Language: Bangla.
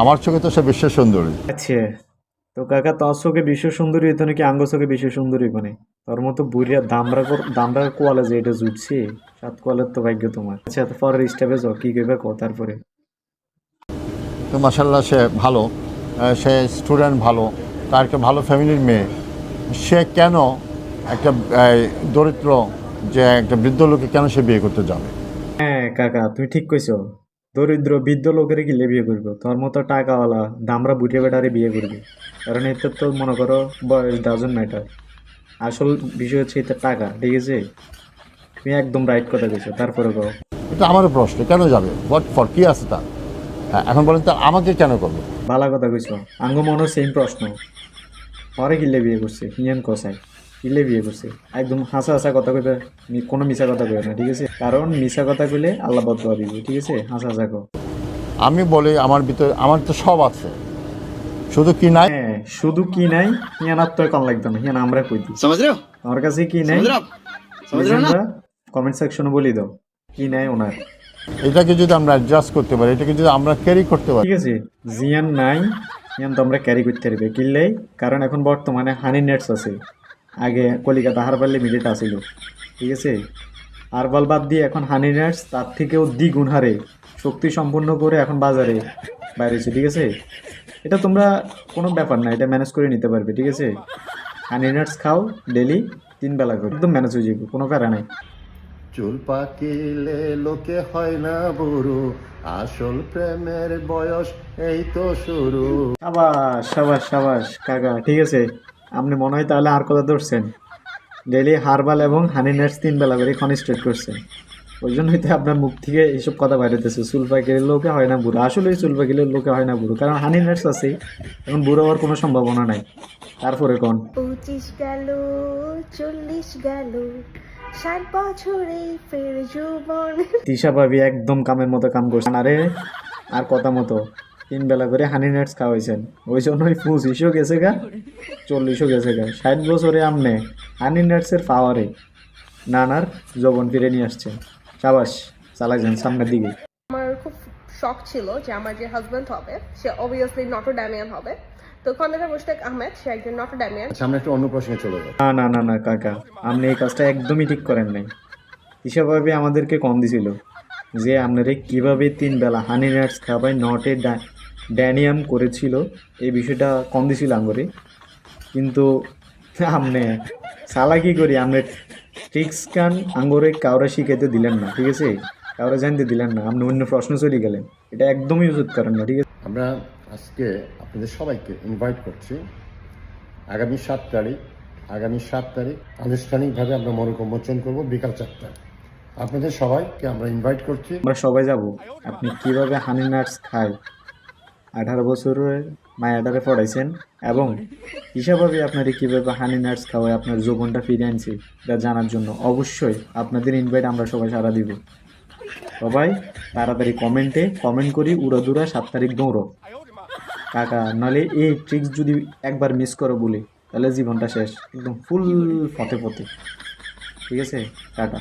আমার চোখে তো সে বিশ্ব সুন্দরী। আচ্ছা তো কাকা তোর চোখে বিশ্ব সুন্দরী হইতো নাকি আঙ্গ চোখে বিশ্ব সুন্দরী কোনে তোর মতো বুড়িয়া দামরা দামরা কোয়ালে যে এটা জুটছে সাত কোয়ালের তো ভাগ্য তোমার। আচ্ছা তো পরের স্টেপে যাও কি কইবে কো তারপরে। তো মাসাল্লাহ সে ভালো। সে স্টুডেন্ট ভালো। তার একটা ভালো ফ্যামিলির মেয়ে। সে কেন একটা দরিদ্র যে একটা বৃদ্ধ লোকে কেন সে বিয়ে করতে যাবে? হ্যাঁ কাকা তুমি ঠিক কইছো। দরিদ্র বৃদ্ধ লোকের গিলে বিয়ে করব? তোর মতো টাকাওয়ালা দামরা বুটিয়ে বেটারে বিয়ে করবি। কারণ এতে তো মনে করো বয়স ডাজন ম্যাটার আসল বিষয় হচ্ছে এটা টাকা ঠিক আছে? তুমি একদম রাইট কথা কইছো তারপরে কও। এটা আমারও প্রশ্ন কেন যাবে? হোয়াট ফর কি আছে তার? হ্যাঁ এখন বলেন তো আমাকে কেন করবে? ভালো কথা কইছো। আঙ্গ মনে সেম প্রশ্ন। পরে কিলে বিয়ে করছে? হিয়ান কসাই কিলে বিয়ে করছে। একদম হাসা হাসা কথা কইতে কোনো মিশা কথা কই না ঠিক আছে? কারণ মিশা কথা কইলে আল্লাহ বদলা দিব ঠিক আছে? হাসা হাসা কো আমি বলি আমার ভিতরে আমার তো সব আছে। শুধু কি নাই? হ্যাঁ, শুধু কি নাই? হিয়ানার তো কম লাগতো না। হিয়ানা আমরা কই দিই আমার কাছে কি নাই? কমেন্ট সেকশনে বলি দাও। কি নাই ওনার? এটাকে যদি আমরা অ্যাডজাস্ট করতে পারি এটাকে যদি আমরা ক্যারি করতে পারি। ঠিক আছে? জিয়ান নাই। জিয়ান তো আমরা ক্যারি করতে পারবে। কিনলেই কারণ এখন বর্তমানে হানি নেটস আছে। আগে কলিকাতা হারবাল লিমিটেড আছিল। ঠিক আছে? হারবাল বাদ দিয়ে এখন হানি নেটস তার থেকেও দ্বিগুণ হারে শক্তি সম্পন্ন করে এখন বাজারে বাইরেছে ঠিক আছে? এটা তোমরা কোনো ব্যাপার না এটা ম্যানেজ করে নিতে পারবে ঠিক আছে? হানি নাটস খাও ডেলি তিন বেলা করে একদম ম্যানেজ হয়ে যাবে কোনো প্যারা নাই। চুল পাকিলে লোকে হয় না বুড়ো আসল প্রেমের বয়স এই তো শুরু। সাবাস সাবাস সাবাস কাকা ঠিক আছে? আপনি মনে হয় তাহলে আর কথা ধরছেন? ডেলি হারবাল এবং হানি নাটস তিন বেলা করে কনস্ট্রেট করছেন ওই জন্যই তো আপনার মুখ থেকে এইসব কথা বাইরেতেছে চুল পাকিলে লোকে হয় না বুড়ো। আসলে চুল পাকিলে লোকে হয় না বুড়ো। কারণ হানি নাটস আছে। এখন বুড়ো হওয়ার কোনো সম্ভাবনা নাই। তারপরে কোন? পঁচিশ গেল চল্লিশ গেল ষাট বছরে ফের যৌবন। তিশা ভাবি একদম কামের মতো কাম করছেন আরে আর কথা মতো। তিন বেলা করে হানি নাটস খাওয়াইছেন। ওই জন্যই পঁচিশও গেছে গা চল্লিশও গেছে গা। ষাট বছরে আমনে হানি নাটসের পাওয়ারে নানার যৌবন ফিরে নিয়ে আসছেন সাবাস চালাইছেন সামনের দিকে। আমার খুব শখ ছিল যে আমার যে হাজব্যান্ড হবে সে অবভিয়াসলি নটরডামিয়ান হবে। তো খন্দকার মুশতাক আহমেদ সে একজন নটরডামিয়ান। সামনে একটা অন্য প্রশ্নে চলে যাবে না না না না কাকা আপনি এই কাজটা একদমই ঠিক করেন নাই। ভাবি আমাদেরকে কম দিছিল যে আপনারে কীভাবে তিন বেলা হানি নাটস খাবাই নটে ড্যানিয়াম করেছিল এই বিষয়টা কম দিছিল আঙ্গরে। কিন্তু আপনি সালা কি করি আপনি ট্রিক্স কান আঙ্গরে কাউরে শিখাইতে দিলেন না ঠিক আছে? কাউরে জানতে দিলেন না আপনি অন্য প্রশ্ন চলে গেলেন। এটা একদমই উচিত করেন না ঠিক আছে? আমরা আজকে আপনাদের সবাইকে ইনভাইট করছি। আগামী সাত তারিখ আগামী সাত তারিখ আনুষ্ঠানিকভাবে আমরা মরক উন্মোচন করব বিকাল চারটায়। আপনাদের সবাইকে আমরা ইনভাইট করছি। আমরা সবাই যাব। আপনি কীভাবে হানি নাটস খায়? আঠারো বছরের মায়াডারে পড়াইছেন এবং হিসাবে আপনার কীভাবে হানি নাটস খাওয়ায়, আপনার যৌবনটা ফিরে আনছে, এটা জানার জন্য অবশ্যই আপনাদের ইনভাইট আমরা সবাই সারা দিব। সবাই তাড়াতাড়ি কমেন্টে কমেন্ট করি উড়াদুরা সাত তারিখ দৌড়ো। কাকা, নাহলে এই ট্রিক্স যদি একবার মিস করো বলি, তাহলে জীবনটা শেষ, একদম ফুল ফতে ফতে ঠিক আছে? টাটা।